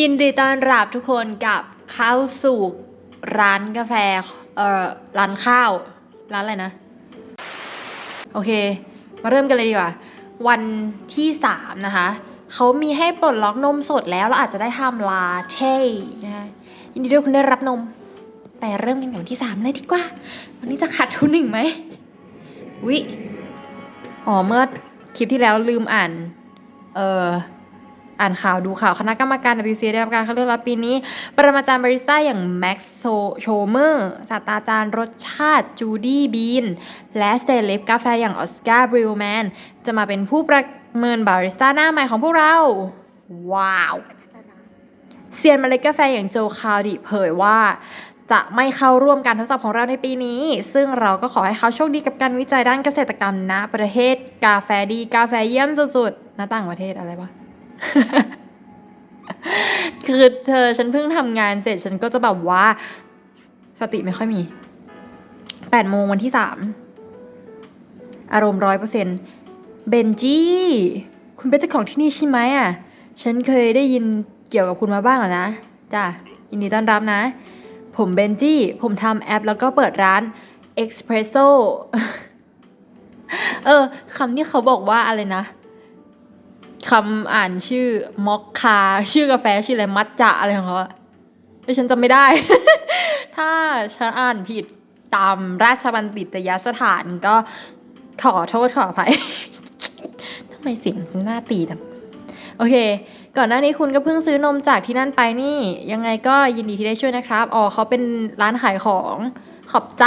ยินดีต้อนรับทุกคนกับเข้าสู่ร้านกาแฟ เอ่อ ร้านข้าว ร้านอะไรนะ โอเค มาเริ่มกันเลยดีกว่า วันที่สามนะคะ เขามีให้ปลดล็อกนมสดแล้ว เราอาจจะได้ทำลาเช่นะคะยินดีด้วยคุณได้รับนมแต่เริ่มกันกับวันที่สามเลยดีกว่า วันนี้จะขาดทุนหนึ่งไหมวิอ๋อเมื่อคลิปที่แล้วลืมอ่าน เอ่อ อ่านข่าวดูข่าวคณะกรรมการ WCA ได้รับการคัดเลือกรับปีนี้ ปรมาจารย์บาริสต้าอย่างแม็กซ์โชเมอร์ศาสตราจารย์รสชาติจูดี้บีน และเซเลบกาแฟอย่างออสการ์บริลแมน จะมาเป็นผู้ประเมินบาริสต้าหน้าใหม่ของพวกเรา ว้าวเซียนเมล็ดกาแฟอย่างโจคาวดิเผยว่าจะไม่เข้าร่วมการทดสอบของเราในปีนี้ ซึ่งเราก็ขอให้เขาโชคดีกับการวิจัยด้านเกษตรกรรมณประเทศกาแฟดีกาแฟเยี่ยมสุดๆณต่างประเทศอะไรวะ คือเธอฉันเพิ่งทำงานเสร็จฉันก็จะแบบว่า สติไม่ค่อยมีแปดโมงวันที่สามอารมณ์ร้อยเปอร์เซ็นเบนจี้ คุณเป็นเจ้าของที่นี่ใช่ไหมอะ ฉันเคยได้ยินเกี่ยวกับคุณมาบ้างแล้วนะ จ้ะ ยินดีต้อนรับนะ ผมเบนจี้ ผมทำแอปแล้วก็เปิดร้าน Espresso เออคำที่เขาบอกว่าอะไรนะ คำอ่านชื่อมอคคา ชื่อกาแฟชื่ออะไรมัทจะอะไรของเขาอะแต่ฉันจำไม่ได้ ถ้าฉันอ่านผิดตามราชบัณฑิตยสถานก็ขอโทษขออภัยทำไมเสียงหน้าตีดังโอเค ก่อนหน้านี้คุณก็เพิ่งซื้อนมจากที่นั่นไปนี่ ยังไงก็ยินดีที่ได้ช่วยนะครับ อ๋อเขาเป็นร้านขายของขอบใจ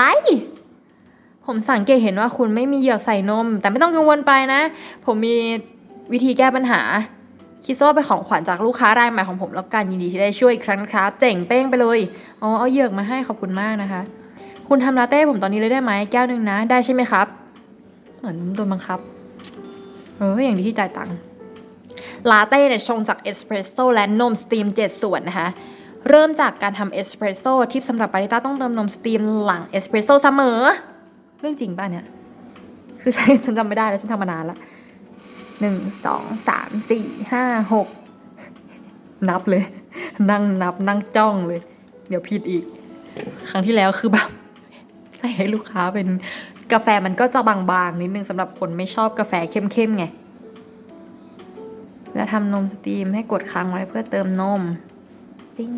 ผมสังเกตเห็นว่าคุณไม่มีเหยือกใส่นม แต่ไม่ต้องกังวลไปนะ ผมมี วิธีแก้ปัญหา คิดซะว่าเป็นของขวัญจากลูกค้ารายใหม่ของผมแล้วกันยินดีที่ได้ช่วยอีกครั้งนะครับ เจ๋งเป้งไปเลยอ๋อเอาเหยือกมาให้ขอบคุณมากนะคะ คุณทำลาเต้ผมตอนนี้เลยได้ไหมแก้วหนึ่งนะ ได้ใช่ไหมครับ เหมือนโดนบังคับเอออย่างดีที่จ่ายตังค์ลาเต้เนี่ยชงจากเอสเปรสโซ่และนมสตรีม 7 ส่วนนะคะเริ่มจากการทำเอสเปรสโซ่ทิปสำหรับบาริสต้าต้องเติมนมสตรีมหลังเอสเปรสโซ่เสมอ เรื่องจริงป่ะเนี่ย คือใช่ฉันจำไม่ได้แล้ว ฉันทำมานานละ หนึ่งสองสามสี่ห้าหกนับเลย นั่งนับนั่งจ้องเลย เดี๋ยวผิดอีก ครั้งที่แล้วคือแบบใส่ให้ลูกค้าเป็นกาแฟมันก็จะบางๆนิดนึงสำหรับคนไม่ชอบกาแฟเข้มๆไง แล้วทำนมสตรีมให้กดค้างไว้เพื่อเติมนม จริง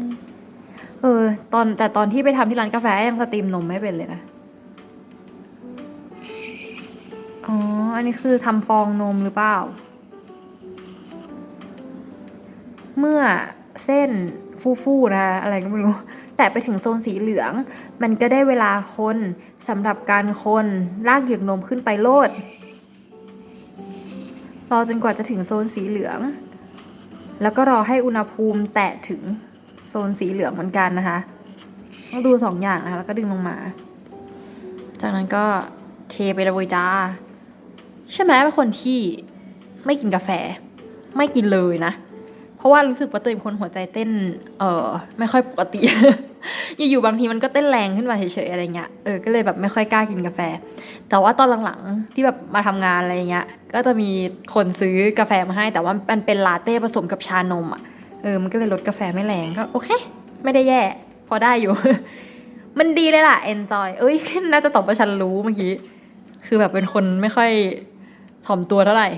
เออ ตอนแต่ตอนที่ไปทำที่ร้านกาแฟยังสตรีมนมไม่เป็นเลยนะ อ๋อ อันนี้คือทำฟองนมหรือเปล่า เมื่อเส้นฟูๆนะคะอะไรก็ไม่รู้ แต่ไปถึงโซนสีเหลือง มันก็ได้เวลาคนสำหรับการคนลากเหยือกนมขึ้นไปโลดรอจนกว่าจะถึงโซนสีเหลือง แล้วก็รอให้อุณหภูมิแตะถึงโซนสีเหลืองเหมือนกันนะคะ ต้องดูสองอย่างนะคะแล้วก็ดึงลงมา จากนั้นก็เทไปเลยจ้า ใช่ไหมเป็นคนที่ไม่กินกาแฟ ไม่กินเลยนะ เพราะว่ารู้สึกว่าตัวเองเป็นคนหัวใจเต้น เออไม่ค่อยปกติ อยู่ๆบางทีมันก็เต้นแรงขึ้นมาเฉยๆอะไรเงี้ย เออ ก็เลยแบบไม่ค่อยกล้ากินกาแฟ แต่ว่าตอนหลังๆที่แบบมาทำงานอะไรเงี้ย ก็จะมีคนซื้อกาแฟมาให้ แต่ว่ามันเป็นลาเต้ผสมกับชานมอะ เออ มันก็เลยลดกาแฟไม่แรงก็โอเค ไม่ได้แย่ พอได้อยู่ มันดีเลยล่ะ enjoy เอ้ย น่าจะตอบว่าฉันรู้เมื่อกี้ คือแบบเป็นคนไม่ค่อย ถ่อมตัวเท่าไหร่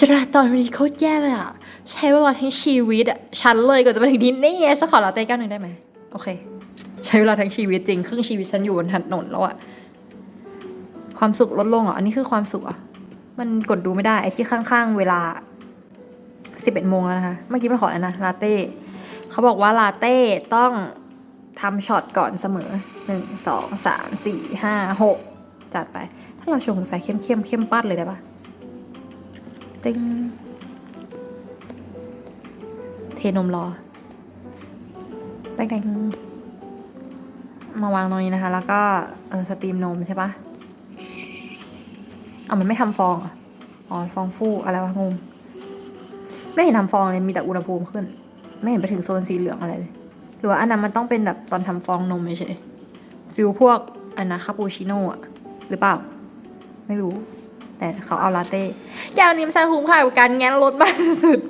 จราจรวันนี้โคตรแย่เลยอะใช้เวลาทั้งชีวิตอะฉันเลยกว่อนจะมาถึงที่นี่ฉันขอลาเต้แก้วหนึ่งได้ไหมโอเค ใช้เวลาทั้งชีวิตจริง ครึ่งชีวิตฉันอยู่บนถนนแล้วอะความสุขลดลงเหรออันนี้คือความสุขอะมันกดดูไม่ได้ไอ้ที่ข้างๆ เวลาสิบเอ็ดโมงแล้วนะคะ เมื่อกี้มันขอแล้วนะลาเต้เขาบอกว่าลาเต้ต้องทำช็อตก่อนเสมอหนึ่งสองสามสี่ห้าหกจัดไป ถ้าเราชงกาแฟเข้มเข้มๆเข้มปัดเลยได้ปะติ้งเทนมรอแดงๆมาวางตรงนี้นะคะ แล้วก็เออสตรีมนมใช่ปะเอามันไม่ทำฟองอะอ๋อฟองฟูอะไรวะงงไม่เห็นทำฟองเลยมีแต่อุณหภูมิขึ้น ไม่เห็นไปถึงโซนสีเหลืองอะไรเลยหรือว่าอันนั้นมันต้องเป็นแบบตอนทำฟองนมเฉยๆฟิลพวกอันนะคาปูชิโน่อะหรือเปล่า ไม่รู้ แต่เขาเอาลาเต้แก้วนี้มันใช้คุ้มค่ากับการแง้นรถมากสุด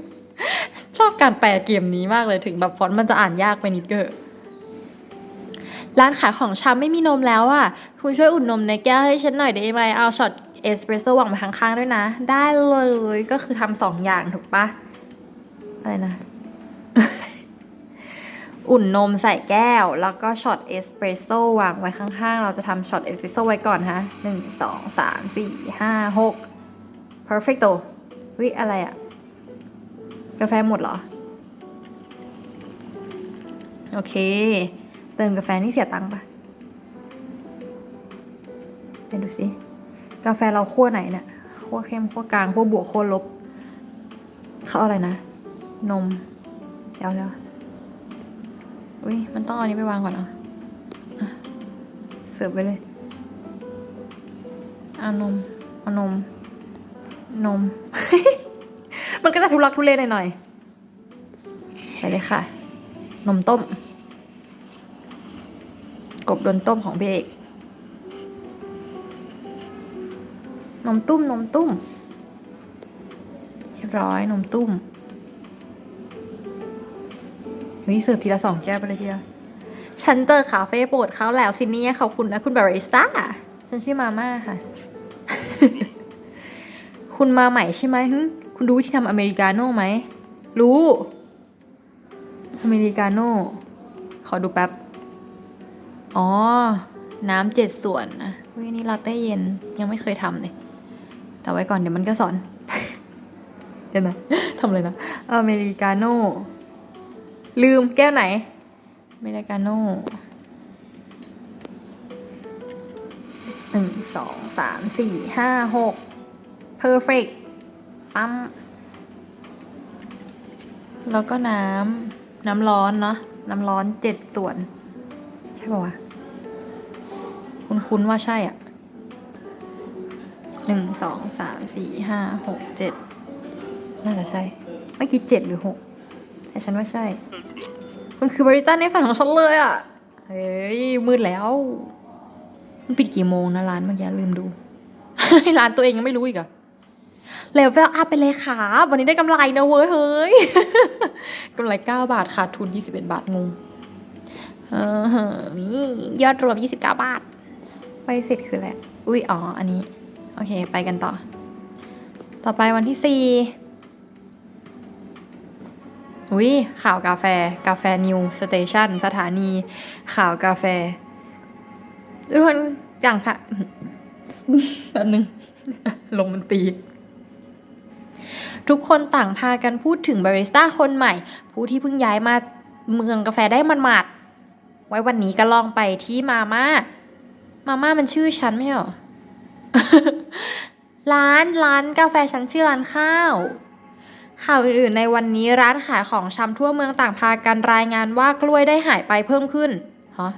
ชอบการแปลเกมนี้มากเลยถึงแบบฟอนต์มันจะอ่านยากไปนิดเกอร้านขายของชำไม่มีนมแล้วอะ คุณช่วยอุ่นนมในแก้วให้ฉันหน่อยได้ไหมเอาช็อตเอสเปรสโซ่วางไปข้างๆด้วยนะ ได้เลยก็คือทำสองอย่างถูกปะอะไรนะ อุ่นนมใส่แก้ว แล้วก็ช็อตเอสเปรสโซ่วางไว้ข้างๆ เราจะทำช็อตเอสเปรสโซ่ไว้ก่อนฮะหนึ่งสองสามสี่ห้าหก perfecto วิอะไรอะกาแฟหมดเหรอ โอเค เติมกาแฟนี่เสียตังค์ปะไปดูสิ กาแฟเราขั้วไหนเนี่ยขั้วเข้มขั้วกลางขั้วบวกขั้วลบเขาอาอะไรนะ นม เดี๋ยวเดี๋ยว อุ้ยมันต้องเอาอันนี้ไปวางก่อนเหรอเสิร์ฟไปเลยเอานมเอานม นม มันก็จะทุลักทุเลหน่อยๆ ไปเลยค่ะ นมต้ม กบโดนต้มของพี่เอก นมตุ้มนมตุ้ม เรียบร้อยนมตุ้ม วิเสิร์ฟทีละสองแก้วไปเลยทีเดียวฉันเจอคาเฟ่โปรดเขาแล้วสิเนี่ยขอบคุณนะคุณบาริสต้าฉันชื่อมาม่าค่ะ คุณมาใหม่ใช่ไหมหึคุณรู้วิธีทำอเมริกาโน่ไหม รู้ อเมริกาโน่ ขอดูแป๊บ อ๋อ น้ำเจ็ดส่วนนะเฮ้ยนี่ลาเต้เย็นยังไม่เคยทำเลย แต่ไว้ก่อนเดี๋ยวมันก็สอน เดี๋ยวนะทำเลยนะ อเมริกาโน่ ลืมแก้วไหนเมริกาโน่หนึ่งสองสามสี่ห้าหก perfect ปั๊มแล้วก็น้ำ น้ำร้อนเนาะ น้ำร้อนเจ็ดส่วน ใช่ป่าวะ คุณคุ้นว่าใช่อะหนึ่งสองสามสี่ห้าหกเจ็ดน่าจะใช่ เมื่อกี้เจ็ดหรือหก แต่ฉันว่าใช่ มันคือบาริสต้าในฝันของฉันเลยอะ เฮ้ย มืดแล้ว มันปิดกี่โมงนะร้านเมื่อกี้ลืมดู ร้านตัวเองยังไม่รู้อีกอะเลเวลอัพไปเลยค่ะ วันนี้ได้กำไรนะเว้ย เฮ้ยกำไรเก้าบาทขาดทุนยี่สิบเอ็ดบาทงงเออนี่ยอดรวมยี่สิบเก้าบาท ไปเสร็จคืออะไร อุ้ยอ๋อ อันนี้ โอเค ไปกันต่อ ต่อไปวันที่สี่ อุ้ยข่าวกาแฟ กาแฟนิวสเตชันสถานี ข่าวกาแฟทุกคนอย่างค่ะแป๊บนึง ลงมันตี ทุกคนต่างพากันพูดถึงบาริสต้าคนใหม่ ผู้ที่เพิ่งย้ายมาเมืองกาแฟได้มันหมาดไว้วันนี้ก็ลองไปที่มาม่า มาม่ามันชื่อฉันไม่เหรอ ร้านร้านกาแฟฉันชื่อร้านข้าว ข่าวอื่นในวันนี้ร้านขายของชำทั่วเมืองต่างพากันรายงานว่ากล้วยได้หายไปเพิ่มขึ้นฮะ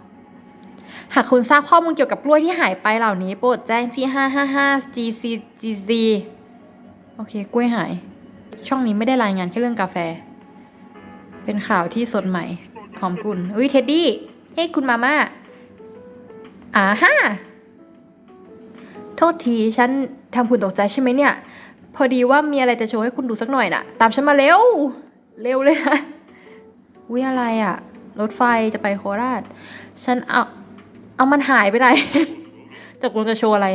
หากคุณทราบข้อมูลเกี่ยวกับกล้วยที่หายไปเหล่านี้โปรดแจ้งที่ 555 GCGZ โอเค กล้วยหาย ช่องนี้ไม่ได้รายงานแค่เรื่องกาแฟ เป็นข่าวที่สดใหม่ หอมกุ่นอุ้ยเท็ดดี้เฮ้ยคุณมาม่าอ่าฮะโทษที ฉันทำคุณตกใจใช่ไหมเนี่ย พอดีว่ามีอะไรจะโชว์ให้คุณดูสักหน่อยน่ะ ตามฉันมาเร็ว เร็วเลยนะวิอะไรอะ่ะรถไฟจะไปโคราช ฉันเอาเอามันหายไปไหนจากลงจะโชว์อะไร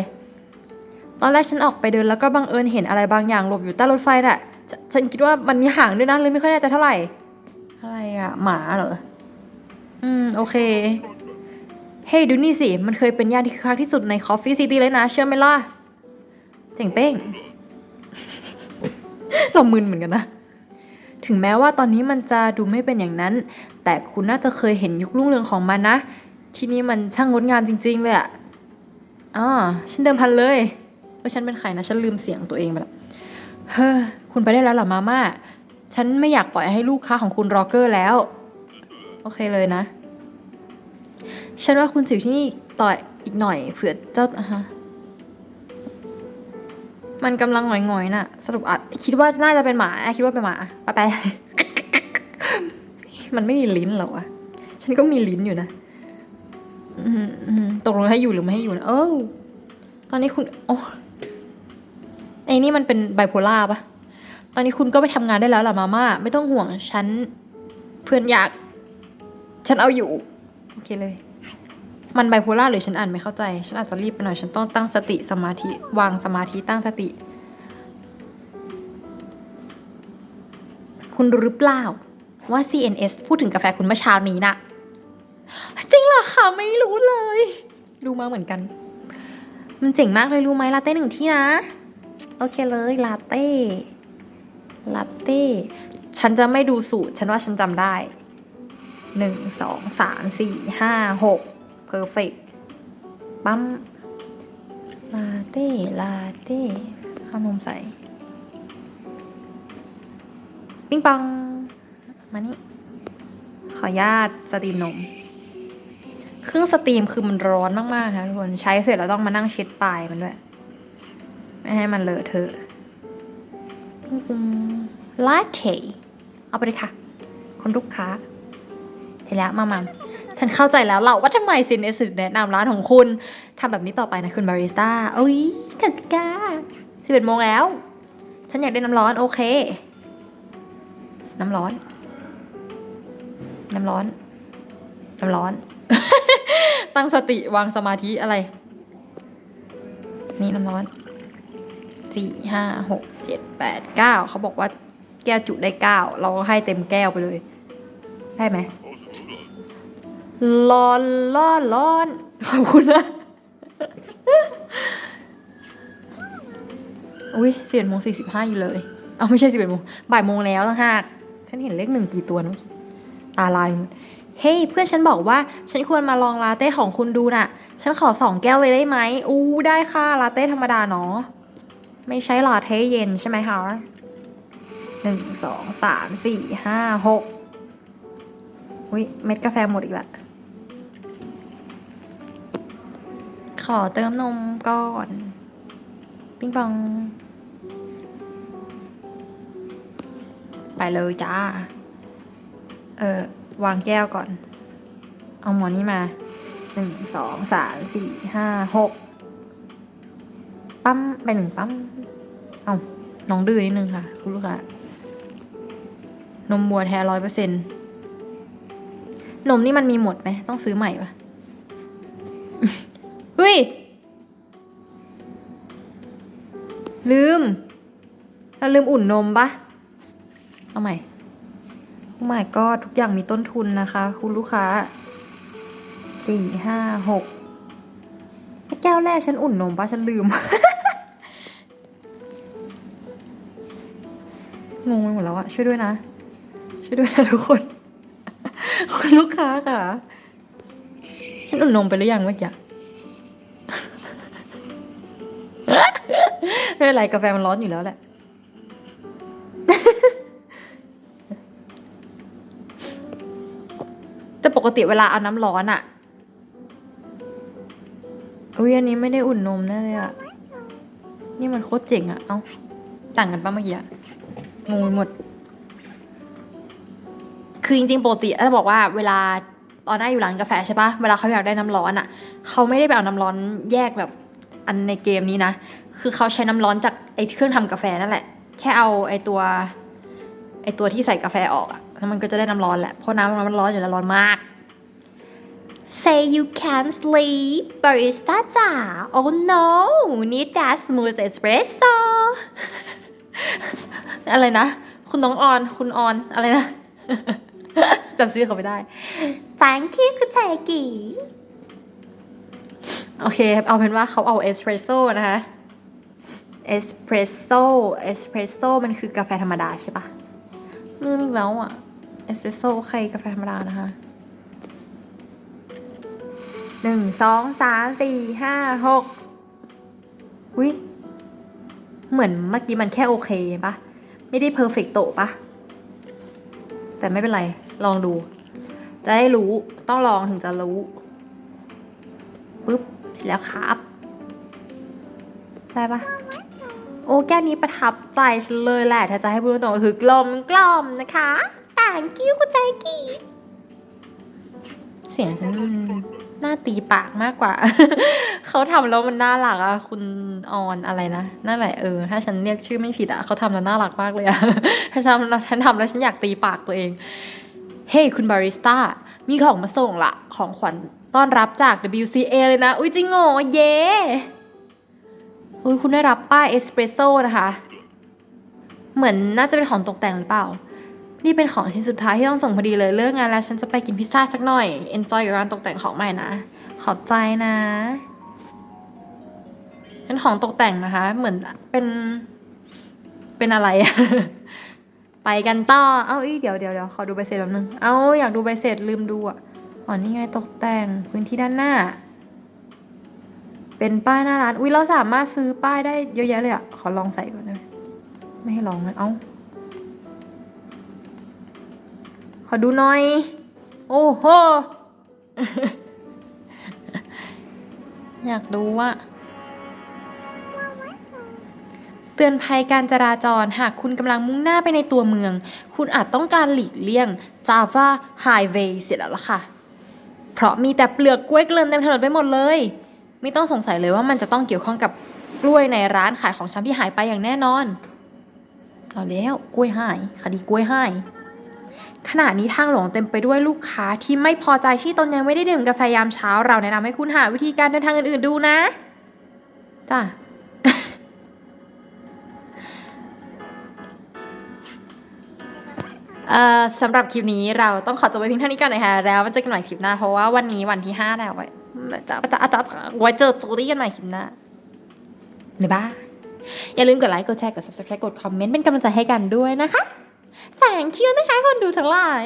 ตอนแรกฉันออกไปเดินแล้วก็บังเอิญเห็นอะไรบางอย่างหลบอยู่ใต้รถไฟน่ะฉฉันคิดว่ามันมีหางด้วยนะเลยไม่ค่อยแน่ใจเท่าไหร่ อะไรอะหมาเหรอ อืม โอเค เฮ้ยดูนี่สิ มันเคยเป็นย่านที่คึกคักที่สุดในคอฟฟี่ซิตี้เลยนะ เชื่อไหมล่ะ เจ๋งเป้ง เรามึนเหมือนกันนะ ถึงแม้ว่าตอนนี้มันจะดูไม่เป็นอย่างนั้น แต่คุณน่าจะเคยเห็นยุครุ่งเรืองของมันนะ ที่นี่มันช่างงดงามจริง ๆ เลยอะอ๋อฉันเดิมพันเลยว่าฉันเป็นใครนะ ฉันลืมเสียงตัวเองไปละเฮ้อคุณไปได้แล้วหรอมาม่า ฉันไม่อยากปล่อยให้ลูกค้าของคุณรอเกอร์แล้ว โอเคเลยนะ ฉันว่าคุณสิวที่นี่ต่ออีกหน่อยเผื่อเจ้าฮะ มันกำลังหงอยๆน่ะ สรุปอัดคิดว่าน่าจะเป็นหมาแอคิดว่าเป็นหมาไปไปมันไม่มีลิ้นหรอวะฉันก็มีลิ้นอยู่นะอืมอืมตกลงให้อยู่หรือไม่ให้อยู่นะเออตอนนี้คุณโอ้ไอ้นี่มันเป็นไบโพล่าปะตอนนี้คุณก็ไปทำงานได้แล้วล่ะมาม่าไม่ต้องห่วงฉันเพื่อนอยาก ฉันเอาอยู่ โอเคเลย มันไบโพล่าหรือฉันอ่านไม่เข้าใจ ฉันอาจจะรีบไปหน่อย ฉันต้องตั้งสติสมาธิ วางสมาธิตั้งสติ คุณรู้หรือเปล่า ว่า CNS พูดถึงกาแฟคุณเมื่อเช้านี้นะจริงเหรอคะไม่รู้เลย รู้มาเหมือนกัน มันเจ๋งมากเลยรู้ไหมลาเต้หนึ่งที่นะ โอเคเลยลาเต้ลาเต้ ฉันจะไม่ดูสูตร ฉันว่าฉันจำได้หนึ่งสองสามสี่ห้าหก เพอร์เฟกปั๊มลาเต้ลาเต้เอานมใส่ ปิ้งปังมานี่ ขออนุญาตสตรีมนม เครื่องสตรีมคือมันร้อนมากๆค่ะทุกคนใช้เสร็จแล้วต้องมานั่งเช็ดปลายมันด้วย ไม่ให้มันเลอะเทอะลาเทเอาไปเลยค่ะ คนลูกค้า เสร็จแล้วมามา ฉันเข้าใจแล้วเราว่าทำไมซินเอสแนะนำร้านของคุณทำแบบนี้ต่อไปนะคุณบาริสต้าโอ้ยกากาสิบเอ็ดโมงแล้ว ฉันอยากได้น้ำร้อน โอเค น้ำร้อน น้ำร้อน น้ำร้อน ตั้งสติวางสมาธิอะไร นี่น้ำร้อนสี่ห้าหกเจ็ดแปดเก้าเขาบอกว่าแก้วจุได้เก้าเราก็ให้เต็มแก้วไปเลย ได้ไหม ร้อนร้อนร้อนขอบคุณนะอุ้ยสิบเอ็ดโมงสี่สิบห้าอยู่เลย เอาไม่ใช่สิบเอ็ดโมงบ่ายโมงแล้วตั้งห้าฉันเห็นเลขหนึ่งกี่ตัวนะเมื่อกี้ตาลายเฮ้ยเพื่อนฉันบอกว่าฉันควรมาลองลาเต้ของคุณดูน่ะ ฉันขอสองแก้วเลยได้ไหมอู้ได้ค่ะลาเต้ธรรมดาเนาะไม่ใช่ลาเต้เย็นใช่ไหมคะหนึ่งสองสามสี่ห้าหกอุ้ยเม็ดกาแฟหมดอีกและ ขอเติมนมก่อน ปิ้งปอง ไปเลยจ้า เออวางแก้วก่อน เอาหมอนี้มา หนึ่ง สอง สาม สี่ ห้า หก ปั๊ม ไปหนึ่งปั๊ม เอาน้องดื้อนิดนึงค่ะ คุณลูกค้านมบัวแท้ร้อยเปอร์เซ็นนมนี่มันมีหมดไหม ต้องซื้อใหม่ปะ ลืม เราลืมอุ่นนมปะเอาใหม่โอ้ my god ทุกอย่างมีต้นทุนนะคะ คุณลูกค้าสี่ห้าหกแก้วแรกฉันอุ่นนมปะฉันลืม งงไปหมดแล้วอะช่วยด้วยนะ ช่วยด้วยนะทุกคน คุณลูกค้าค่ะ ฉันอุ่นนมไปหรือยังเมื่อกี้ ไม่เป็นไรกาแฟมันร้อนอยู่แล้วแหละ แต่ปกติเวลาเอาน้ำร้อนอะอุ้ยอันนี้ไม่ได้อุ่นนมแน่เลยอะนี่มันโคตรเจ๋งอะเอ้าต่างกันปะเมื่อกี้อะงงไปหมด คือจริงๆปกติจะบอกว่าเวลาตอนหน้าอยู่ร้านกาแฟใช่ปะเวลาเขาอยากได้น้ำร้อนอะเขาไม่ได้ไปเอาน้ำร้อนแยกแบบอันในเกมนี้นะ คือเขาใช้น้ำร้อนจากไอ้เครื่องทำกาแฟนั่นแหละ แค่เอาไอ้ตัวไอ้ตัวที่ใส่กาแฟออกอะแล้วมันก็จะได้น้ำร้อนแหละ เพราะน้ำมันร้อนอยู่แล้วร้อนมาก Say you can't sleep barista จ๋า Oh no need that smooth espresso อะไรนะ คุณน้องออน คุณออน อะไรนะจำชื่อเขาไม่ได้ Thank you คุณแจกีโอเค เอาเป็นว่าเขาเอาเอสเปรสโซ่นะคะ เอสเปรสโซ่เอสเปรสโซ่มันคือกาแฟธรรมดาใช่ปะลืมอีกแล้วอะเอสเปรสโซ่ใครกาแฟธรรมดานะคะหนึ่งสองสามสี่ห้าหกอุ้ยเหมือนเมื่อกี้มันแค่โอเคปะไม่ได้เพอร์เฟกโตปะแต่ไม่เป็นไร ลองดู จะได้รู้ต้องลองถึงจะรู้ปุ๊บเสร็จแล้วครับ ได้ปะ โอ้แก้วนี้ประทับใจฉันเลยแหละ ถ้าจะให้พูดตรงๆก็คือกลมกล่อมนะคะ thank you คุณแจกี้เสียงฉันมันน่าตีปากมากกว่า เขาทำแล้วมันน่ารักอะคุณออนอะไรนะนั่นแหละเออถ้าฉันเรียกชื่อไม่ผิดอะเขาทำแล้วน่ารักมากเลยอะถ้าฉันฉันทำแล้วฉันอยากตีปากตัวเอง เฮ้คุณบาริสต้ามีของมาส่งละของขวัญต้อนรับจาก WCA เลยนะ อุ้ยจริงเหรอเย้ อุ้ยคุณได้รับป้ายเอสเปรสโซ่นะคะ เหมือนน่าจะเป็นของตกแต่งหรือเปล่า นี่เป็นของชิ้นสุดท้ายที่ต้องส่งพอดีเลยเลิกงานแล้วฉันจะไปกินพิซซ่าสักหน่อย enjoy กับการตกแต่งของใหม่นะ ขอบใจนะเป็นของตกแต่งนะคะ เหมือนเป็นเป็นอะไรอะไปกันต่อ เอ้าอีเดี๋ยวเดี๋ยวเดี๋ยวขอดูใบเสร็จแป๊บนึง เอ้าอยากดูใบเสร็จลืมดูอะ อ๋อนี่ไงตกแต่งพื้นที่ด้านหน้า เป็นป้ายหน้าร้าน อุ้ยเราสามารถซื้อป้ายได้เยอะแยะเลยอะขอลองใส่ก่อนนะไม่ให้ลองเลยเอ้า ขอดูหน่อย โอ้โห อยากดูว่าเตือนภัยการจราจรหากคุณกำลังมุ่งหน้าไปในตัวเมือง คุณอาจต้องการหลีกเลี่ยง Java Highway เสียแล้วล่ะค่ะ เพราะมีแต่เปลือกกล้วยเกลื่อนเต็มถนนไปหมดเลย ไม่ต้องสงสัยเลยว่ามันจะต้องเกี่ยวข้องกับกล้วยในร้านขายของชำที่หายไปอย่างแน่นอนเอาแล้วกล้วยหาย คดีกล้วยหายขณะนี้ทางหลวงเต็มไปด้วยลูกค้าที่ไม่พอใจที่ตนยังไม่ได้ดื่มกาแฟยามเช้า เราแนะนำให้คุณหาวิธีการเดินทางอื่นๆดูนะจ้ะสำหรับคลิปนี้เราต้องขอจบไปเพียงเท่านี้ก่อนนะคะแล้วมันจะกันใหม่คลิปหน้าเพราะว่าวันนี้วันที่ห้าแล้วไว้ จะจะจะจะไว้เจอจูดี้กันใหม่คลิปหน้าบ๊ายบาอย่าลืมกดไลค์ กดแชร์ กด subscribe กดคอมเมนต์ เป็นกำลังใจให้กันด้วยนะคะ thank you นะคะคนดูทั้งหลาย